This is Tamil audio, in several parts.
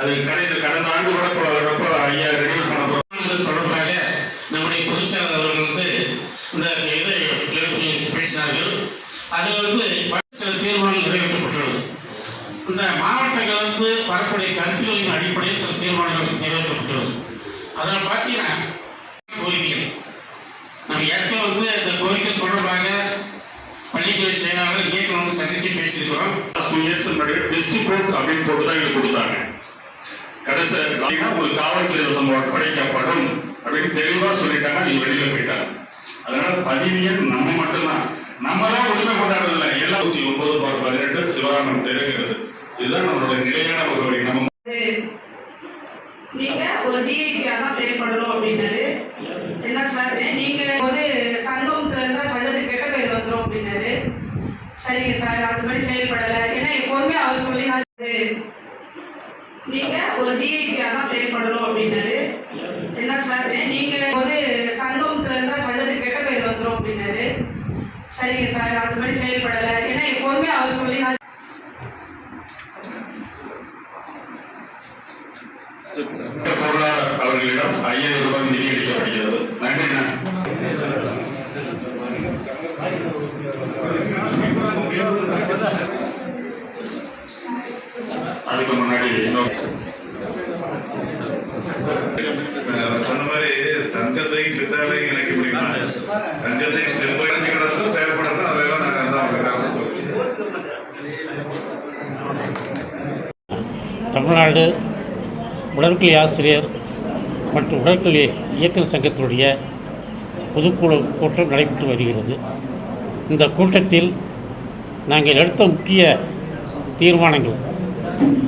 அது கடைசி கடந்த ஆண்டு கூட இது தொடர்பாக நம்முடைய பொதுச்செயலாளர் அவர்கள் வந்து இந்த இதை எழுப்பி பேசினார்கள். அது வந்து சில தீர்மானம் நிறைவேற்றப்பட்டுள்ளது. இந்த மாவட்டங்கள் வந்து வரக்கூடிய கருத்துக்களின் அடிப்படையில் சில தீர்மானங்கள் நிறைவேற்றப்பட்டுள்ளது. அதில் பார்த்தீங்கன்னா கோரிக்கைகள். நம்ம ஏற்கனவே வந்து இந்த கோரிக்கை தொடர்பாக பள்ளிக்கல்வி செயலாளர் இயக்குனர் சந்தித்து பேசியிருக்கிறோம். டூ இயர்ஸ் முன்னாடி டிஸ்ட்ரிபியூட் அப்படின்னு போட்டு தான் எங்களுக்கு கொடுத்தாங்க. கடைசி உங்களுக்கு காவல்துறை வசம் படைக்கப்படும் அப்படின்னு தெளிவா சொல்லிட்டாங்க நீங்க வெளியில போயிட்டாங்க. அதனால பதிவு நம்ம மட்டும்தான். நம்ம தான் உரிமை கொண்டாடுறது எல்லாம் நூத்தி ஒன்பது பார் பதினெட்டு சிவராமன் தெரிகிறது இதுதான் நம்மளோட நிலையான முகவரி நம்ம நீங்க ஒரு டிஐபியா தான் செயல்படணும் அப்படின்னாரு. என்ன சார் நீங்க வந்து சங்கத்துல இருந்தா சங்கத்துக்கு கெட்ட பேர் வந்துடும் அப்படின்னாரு சரிங்க சார் அந்த மாதிரி செயல்படல ஏன்னா எப்போதுமே அவர் சொல்லி நீங்க ஒரு டிஐபியா தான் செயல்படணும் அப்படின்னாரு. என்ன சார் நீங்க வந்து சங்கமத்துல இருந்தா சங்கத்துக்கு கெட்ட பேர் வந்துடும் அப்படின்னாரு. சரிங்க சார் அந்த மாதிரி செயல்படலை. ஏன்னா எப்போதுமே அவர் சொல்லி சொன்ன மாதிரி தங்கத்தையும் பித்தாலையும் இணைக்க முடியுமா? தங்கத்தையும் செம்பு இணைச்சு கிடக்கும் செயல்படணும் அதெல்லாம் நாங்கள் அந்த அவங்க காரணம் சொல்லுவோம் தமிழ்நாடு உடற்கல்வி ஆசிரியர் மற்றும் உடற்கல்வி இயக்குநர் சங்கத்தினுடைய பொதுக்குழு கூட்டம் நடைபெற்று வருகிறது. இந்த கூட்டத்தில் நாங்கள் எடுத்த முக்கிய தீர்மானங்கள்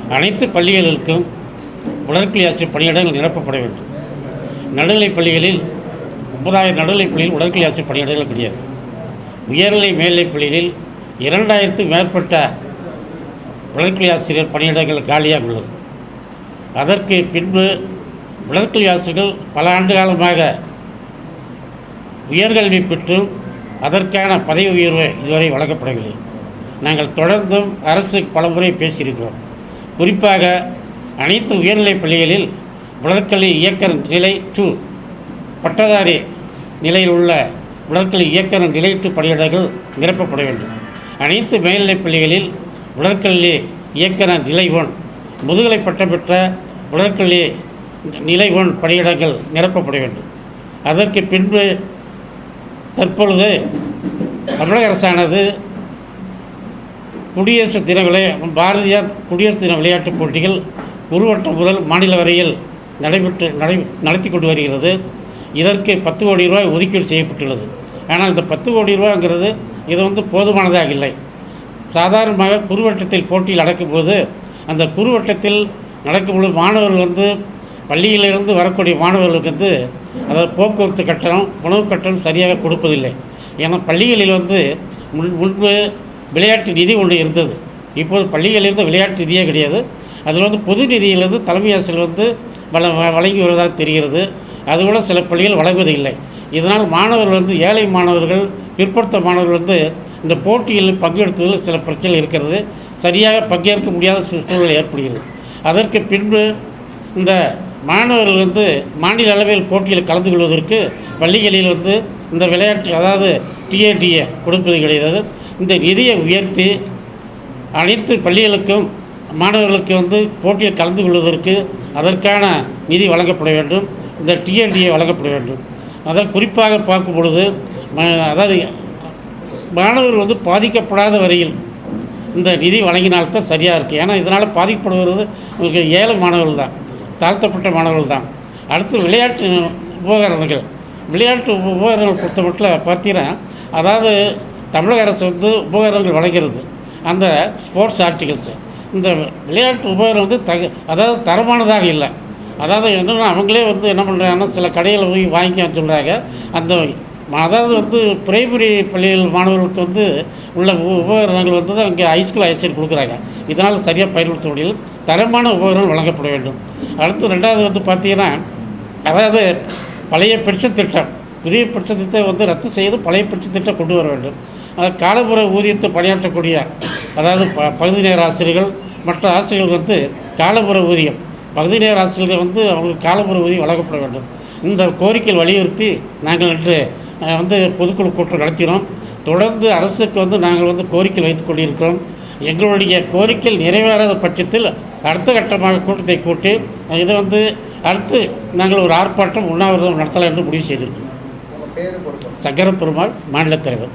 அனைத்து பள்ளிகளுக்கும் உடற்கல்வி ஆசிரியர் பணியிடங்கள் நிரப்பப்பட வேண்டும். நடுநிலைப் பள்ளிகளில் ஒன்பதாயிரம் நடுநிலைப் பள்ளியில் உடற்கல்வி ஆசிரியர் பணியிடங்கள் கிடையாது. உயர்நிலை மேல்நிலைப் பள்ளிகளில் இரண்டாயிரத்துக்கு மேற்பட்ட உடற்கல்வி ஆசிரியர் பணியிடங்கள் காலியாக உள்ளது. அதற்கு பின்பு உடற்கல்வி ஆசிரியர்கள் பல ஆண்டு காலமாக உயர்கல்வி பெற்றும் அதற்கான பதவி உயர்வு இதுவரை வழங்கப்படவில்லை. நாங்கள் தொடர்ந்தும் அரசு பலமுறை பேசியிருக்கிறோம். குறிப்பாக அனைத்து உயர்நிலைப் பள்ளிகளில் உடற்கல்வி இயக்க நிலை டூ பட்டதாரி நிலையில் உள்ள உடற்கல்வி இயக்க நிலை டூ பணியிடங்கள் நிரப்பப்பட வேண்டும். அனைத்து மேல்நிலைப் பள்ளிகளில் உடற்கல்வி இயக்க நிலை ஒன் முதுகலை பட்டம் பெற்ற உடற்கல்வி நிலை ஒன் பணியிடங்கள் நிரப்பப்பட வேண்டும். அதற்கு பின்பு தற்பொழுது தமிழக அரசானது குடியரசு தின விளையா பாரதியார் குடியரசு தின விளையாட்டுப் போட்டிகள் குறுவட்டம் முதல் மாநில வரையில் நடைபெற்று நடை நடத்தி கொண்டு வருகிறது. இதற்கு பத்து கோடி ரூபாய் ஒதுக்கீடு செய்யப்பட்டுள்ளது. ஆனால் இந்த பத்து கோடி ரூபாய்ங்கிறது இது வந்து போதுமானதாக இல்லை. சாதாரணமாக குறுவட்டத்தில் போட்டியில் நடக்கும்போது அந்த குறுவட்டத்தில் நடக்கும்பொழுது மாணவர்கள் வந்து பள்ளியிலிருந்து வரக்கூடிய மாணவர்களுக்கு வந்து அதாவது போக்குவரத்து கட்டணம் உணவு கட்டணம் சரியாக கொடுப்பதில்லை. ஏன்னா பள்ளிகளில் வந்து முன் முன்பு விளையாட்டு நிதி ஒன்று இருந்தது. இப்போது பள்ளிகளிலிருந்து விளையாட்டு நிதியே கிடையாது. அதில் வந்து பொது நிதியிலிருந்து தலைமை ஆசிரியர் வந்து வள வழங்கி வருவதாக தெரிகிறது. அதுபோல சில பள்ளிகள் வழங்குவது இல்லை இதனால் மாணவர்கள் வந்து ஏழை மாணவர்கள் பிற்படுத்த மாணவர்கள் வந்து இந்த போட்டியில் பங்கெடுத்ததில் சில பிரச்சனை இருக்கிறது. சரியாக பங்கேற்க முடியாத சூழ்நிலை ஏற்படுகிறது. அதற்கு பின்பு இந்த மாணவர்கள் வந்து மாநில அளவில் போட்டியில் கலந்து கொள்வதற்கு பள்ளிகளில் வந்து இந்த விளையாட்டு அதாவது டிஏடிஏ கொடுப்பது கிடையாது. இந்த நிதியை உயர்த்தி அனைத்து பள்ளிகளுக்கும் மாணவர்களுக்கு வந்து போட்டியில் கலந்து கொள்வதற்கு அதற்கான நிதி வழங்கப்பட வேண்டும். இந்த டிஎன்டிஏ வழங்கப்பட வேண்டும். அதை குறிப்பாக பார்க்கும் பொழுது அதாவது மாணவர் வந்து பாதிக்கப்படாத வரையில் இந்த நிதி வழங்கினால்தான் சரியாக இருக்குது ஏன்னா இதனால் பாதிக்கப்படுவது உங்களுக்கு ஏழை மாணவர்கள் தான் தாழ்த்தப்பட்ட மாணவர்கள் தான். அடுத்து விளையாட்டு உபகரணங்கள். விளையாட்டு உபகரணங்கள் பொறுத்த மட்டும் பார்த்தீங்கன்னா அதாவது தமிழக அரசு வந்து உபகரணங்கள் வழங்குகிறது அந்த ஸ்போர்ட்ஸ் ஆர்டிகல்ஸு. இந்த விளையாட்டு உபகரணம் வந்து தக அதாவது தரமானதாக இல்லை. அதாவது என்னன்னா அவங்களே வந்து என்ன பண்ணுறாங்கன்னா சில கடையில் போய் வாங்கிக்க சொல்கிறாங்க அந்த அதாவது வந்து பிரைமரி பள்ளிகள் மாணவர்களுக்கு வந்து உள்ள உ- உபகரணங்கள் வந்து தான் இங்கே ஹைஸ்கூல் ஹையர் கொடுக்குறாங்க. இதனால் சரியாக பயன்படுத்த முடியல. தரமான உபகரணம் வழங்கப்பட வேண்டும். அடுத்து ரெண்டாவது வந்து பார்த்தீங்கன்னா அதாவது பழைய பென்ஷன் திட்டம். புதிய பென்ஷன் திட்டத்தை வந்து ரத்து செய்து பழைய பென்ஷன் திட்டம் கொண்டு வர வேண்டும். அது காலப்புற ஊதியத்தை பணியாற்றக்கூடிய அதாவது ப பகுதி நேர ஆசிரியர்கள் மற்ற ஆசிரியர்கள் வந்து காலப்புற ஊதியம். பகுதி நேர ஆசிரியர்கள் வந்து அவங்களுக்கு காலமுறை ஊதியம் வழங்கப்பட வேண்டும். இந்த கோரிக்கையை வலியுறுத்தி நாங்கள் இன்று வந்து பொதுக்குழு கூட்டம் நடத்தினோம். தொடர்ந்து அரசுக்கு வந்து நாங்கள் வந்து கோரிக்கை வைத்துக் கொண்டிருக்கிறோம். எங்களுடைய கோரிக்கைகள் நிறைவேறாத பட்சத்தில் அடுத்த கட்டமாக கூட்டத்தை கூட்டி இதை வந்து அடுத்து நாங்கள் ஒரு ஆர்ப்பாட்டம் உண்ணாவிரதம் நடத்தலாம் என்று முடிவு செய்திருக்கிறோம். சங்கர பெருமாள் மாநில தலைவர்.